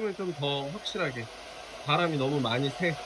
뜸을 좀 더 확실하게. 바람이 너무 많이 새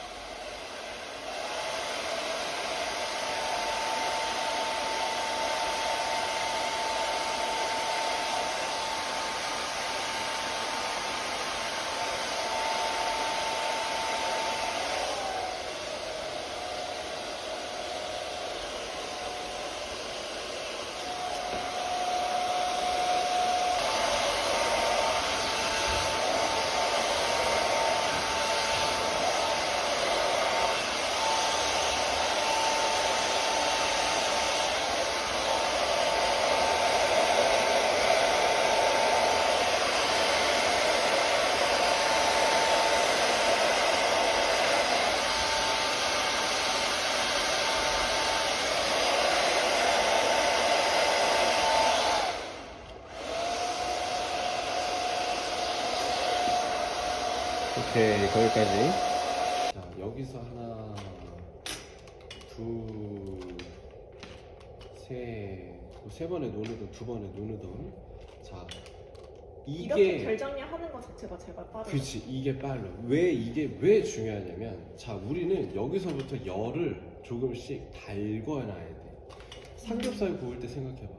오케이 거기까지. 자 여기서 하나 두세세 번에 노르던 두 번에 노르던 자 이렇게 이게 결정리하는 것 자체가 제가 빠르죠. 그치 이게 빨라. 왜 이게 왜 중요하냐면 자 우리는 여기서부터 열을 조금씩 달궈놔야 돼. 삼겹살 구울 때 생각해봐.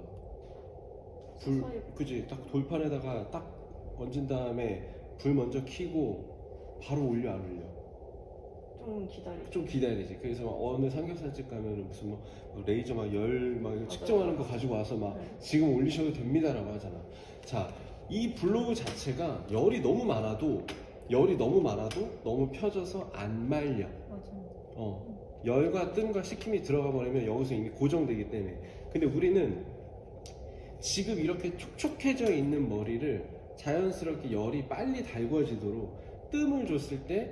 불. 그지? 딱 돌판에다가 딱 얹은 다음에 불 먼저 켜고 바로 올려 안 올려 좀 기다리죠. 좀 기다리지 그래서 막 어느 삼겹살집 가면은 무슨 뭐 레이저 막열막 측정하는 거 가지고 와서 막 네. 지금 올리셔도 됩니다라고 하잖아. 자, 이 블로그 자체가 열이 너무 많아도 열이 너무 많아도 너무 펴져서 안 말려. 맞아. 어, 열과 뜸과 식힘이 들어가 버리면 여기서 이미 고정되기 때문에. 근데 우리는 지금 이렇게 촉촉해져 있는 머리를 자연스럽게 열이 빨리 달궈지도록 뜸을 줬을 때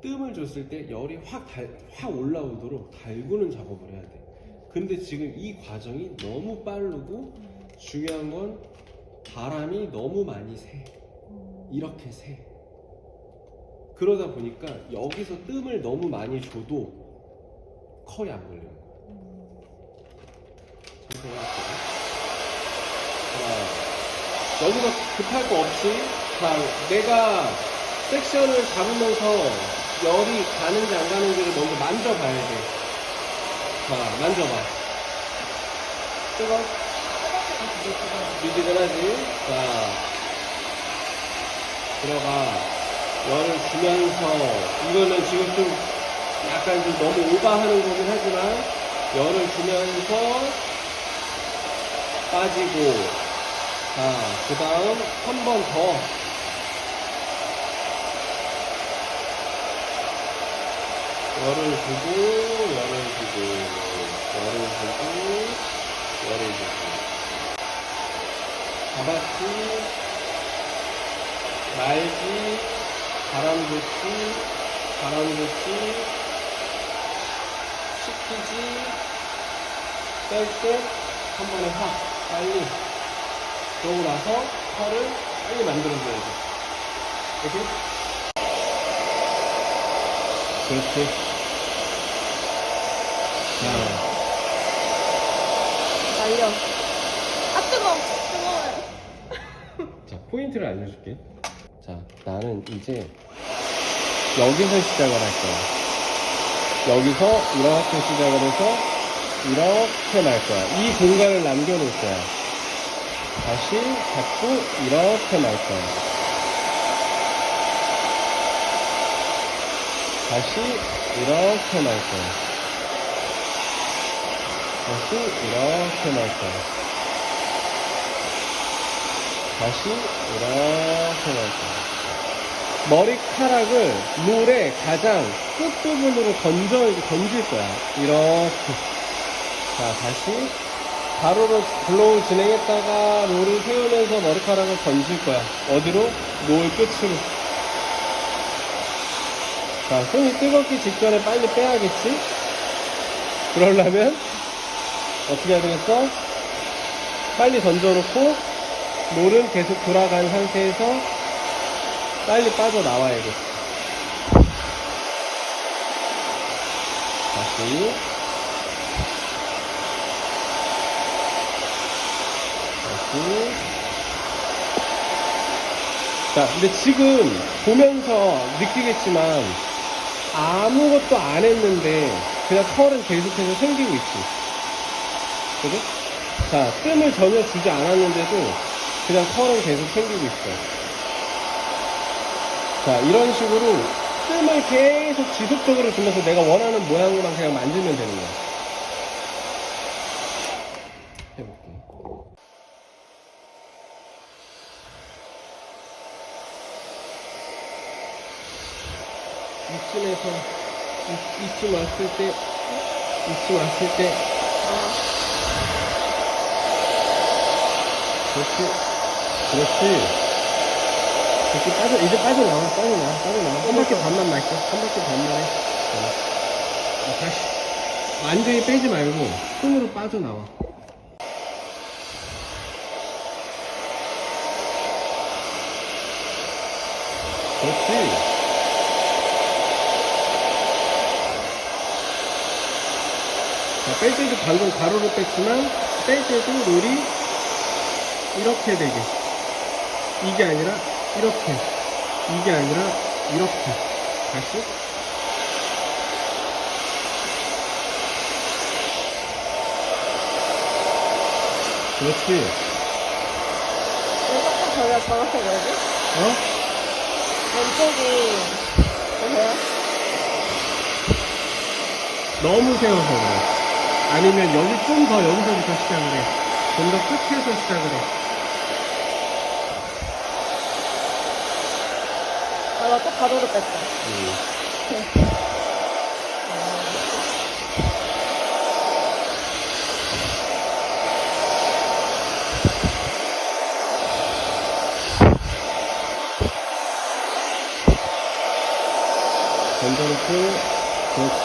뜸을 줬을 때 열이 확, 달, 확 올라오도록 달구는 작업을 해야 돼. 근데 지금 이 과정이 너무 빠르고 중요한 건 바람이 너무 많이 새. 이렇게 새. 그러다 보니까 여기서 뜸을 너무 많이 줘도 컬이 안. 천천히 할게요. 자, 여기서 급할 거 없이, 자, 내가 섹션을 잡으면서 열이 가는지 안 가는지를 먼저 만져봐야 돼. 자, 만져봐. 뜨거? 미지근 하지? 자, 들어가. 열을 주면서, 이거는 지금 좀 약간 좀 너무 오버하는 거긴 하지만, 열을 주면서 빠지고, 자, 그 다음 한 번 더. 열을 주고, 열을 주고, 열을 주고, 열을 주고. 잡았지, 말지, 바람 줬지, 바람 줬지, 식히지, 뺄때 한 번에 확, 빨리. 그러고 나서 털을 빨리 만들어줘야 돼. 이렇게? 그렇지. 자, 날려. 아 뜨거. 뜨거워요. 자, 포인트를 알려줄게. 자, 나는 이제 여기서 시작을 할 거야. 여기서 이렇게 시작을 해서 이렇게 날 거야. 이 공간을 남겨놓을 거야. 다시 잡고 이렇게 날 거야. 다시 이렇게 날 거야. 다시 이렇게 날 거야. 다시 이렇게 날 거야. 머리카락을 롤의 가장 끝부분으로 던져, 던질 거야. 이렇게. 자, 다시 가로로 블로우 진행했다가 롤을 세우면서 머리카락을 던질 거야. 어디로? 롤 끝으로. 자, 손이 뜨겁기 직전에 빨리 빼야겠지? 그러려면 어떻게 해야 되겠어? 빨리 던져놓고 롤은 계속 돌아간 상태에서 빨리 빠져나와야겠어. 다시. 다시. 자, 근데 지금 보면서 느끼겠지만 아무것도 안 했는데 그냥 털은 계속해서 생기고 있지. 그죠? 자, 뜸을 전혀 주지 않았는데도 그냥 털은 계속 생기고 있어. 자, 이런 식으로 뜸을 계속 지속적으로 주면서 내가 원하는 모양으로만 그냥 만들면 되는 거야. 이쯤에서 이, 이쯤 왔을 때 이쯤 왔을 때 그렇지. 그렇지. 그렇지. 빠져 이제 빠져나와 빠져나와 빠져나와 한 바퀴 반만 말게 한 바퀴 반만 해. 어. 어, 다시 완전히 빼지 말고 손으로 빠져나와. 그렇지. 자, 뺄 때도 방금 가로로 뺐지만 뺄 때도 롤이 이렇게 되게. 이게 아니라 이렇게. 이게 아니라 이렇게. 다시. 그렇지. 왜 조금 저기가 정확해 보이지? 어? 왼쪽이? 너무 세워서 그래. 아니면 여기 좀 더 여기서부터 시작을 해 좀더 끝에서 시작을 해 아, 나또 가로로 뺐다. 음. 던져놓고 그렇지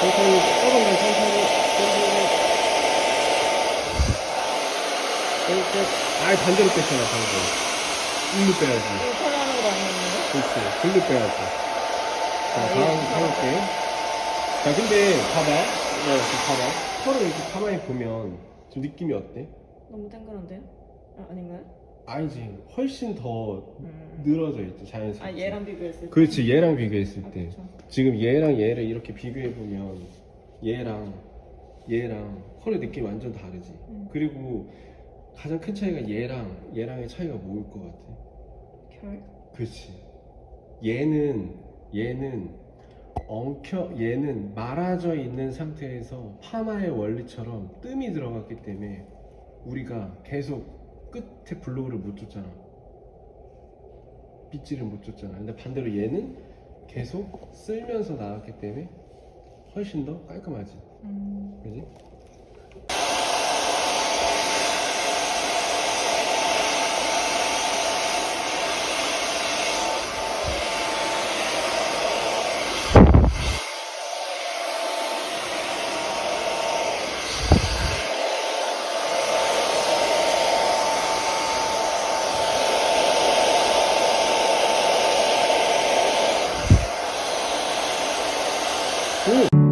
천천히 조금 더 천천히 천천히 땡땡 아이 반대로 뺐잖아 방금 일로 빼야지 이렇게 하는 거 아니었는데? 그렇지 글로 빼야지 자 아, 다음 이거 해볼게 자 근데 봐봐 어, 이렇게 봐봐 털을 이렇게 가만히 보면 좀 느낌이 어때? 너무 땡그란데요? 아, 아닌가요? 아니지 훨씬 더 음. 늘어져 있지 자연스럽게 아, 얘랑 비교했을 때? 그렇지 얘랑 비교했을 아, 때 그쵸. 지금 얘랑 얘를 이렇게 비교해 보면 얘랑 얘랑 털의 느낌이 완전 다르지. 음. 그리고 가장 큰 차이가 얘랑 얘랑의 차이가 뭐일 것 같아? 결? 그렇지. 얘는 얘는 엉켜 얘는 말아져 있는 상태에서 파마의 원리처럼 뜸이 들어갔기 때문에 우리가 계속 끝에 블로우를 못 줬잖아. 빗질을 못 줬잖아. 근데 반대로 얘는 계속 쓸면서 나왔기 때문에 훨씬 더 깔끔하지. 음. 그지? 오.